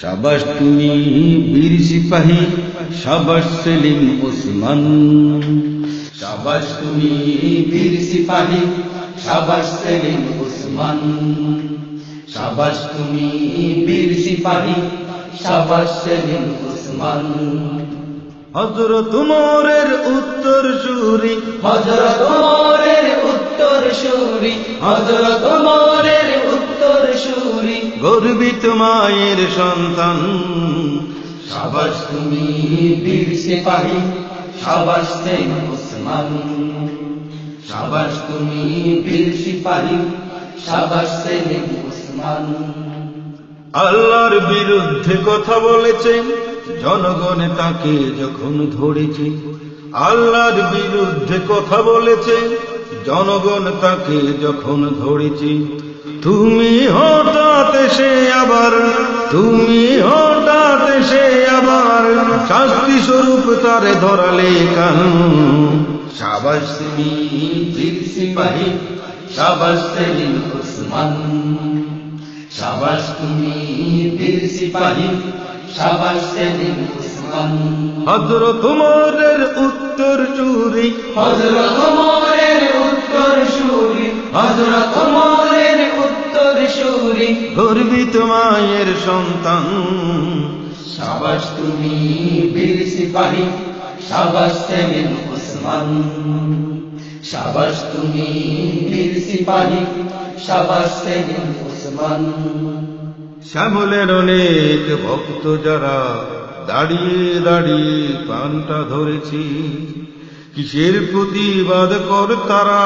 সাবাস তুমি বীর সিপাহী সাবাস সেলিম ওসমান। সাবাস তুমি বীর সিপাহী সাবাস সেলিম ওসমান। সাবাস তুমি বীর সিপাহী সাবাস সেলিম ওসমান। হজরত উমরের উত্তর সুরি। হজরত ওমরের উত্তর সুরি। হজরত উত্তর সুরি গর্বিত মায়ের সন্তান। সাবাস তুমি বীর সিপাহী সাবাস ওসমান। সাবাস তুমি বীর সিপাহী সাবাস ওসমান। আল্লাহর বিরুদ্ধে কথা বলেছে জনগণ তাকে যখন ধরেছে আল্লাহর বিরুদ্ধে কথা বলেছে জনগণ তাকে যখন ধরেছে তুমি হঠাৎ এসে আবার তুমি হঠাৎ এসে আবার শাস্তি স্বরূপ তারে ধরালে কান? সাবাস তুমি বীর সিপাহী সাবাস সেলিম ওসমান সাবাস তুমি বীর সিপাহী সাবাস সেলিম ওসমান হজরত উমরের উত্তর চুরি। হজরত ওমরের উত্তর হজরত ওমরের উত্তর সুরি গর্বিত মায়ের সন্তান। সাবাস তুমি বীর সিপাহী সাবাস সেলিম ওসমান সাবাস তুমি বীর সিপাহী সাবাস ওসমান শ্যামলের অনেক ভক্ত যারা দাঁড়িয়ে দাঁড়িয়ে প্রাণটা ধরেছি কিসের প্রতিবাদ কর তারা?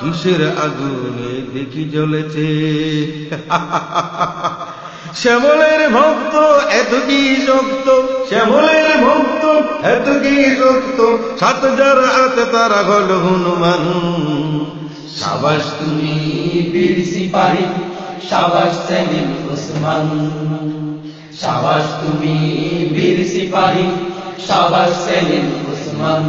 কিসের আগুনে দেখি জ্বলেছে? শ্যামলের ভক্ত এত কি শক্ত। শ্যামলের ভক্ত এত কি শক্ত। সাত যার হাতে তারা গল হনুমান। সাবাস তুমি বীর সিপাহী সাবাস সেলিম ওসমান। সাবাস তুমি বীর সিপাহী সাবাস সেলিম ওসমান।